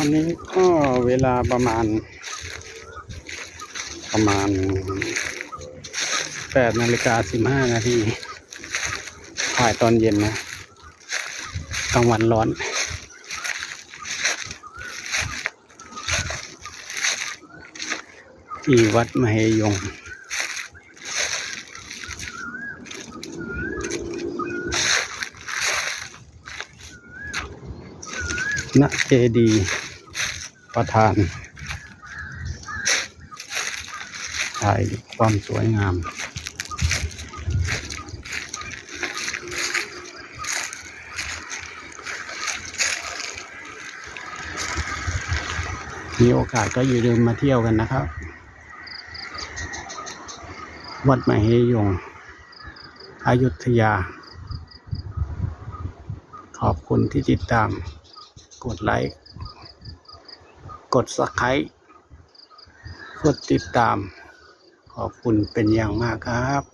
อนนี้ก็เวลาประมาณ ประมาณแปดนาฬิกาสิบห้านาทีถ่ายตอนเย็นนะกลางวันร้อน ที่วัดมเหยง ณเจดีประธานถ่ายความสวยงามมีโอกาสก็อย่าลืมมาเที่ยวกันนะครับ วัดมเหยงอายุทยา ขอบคุณที่ติดตาม กดไลค์ กดสักไครต์กดติดตาม ขอบคุณเป็นอย่างมากครับ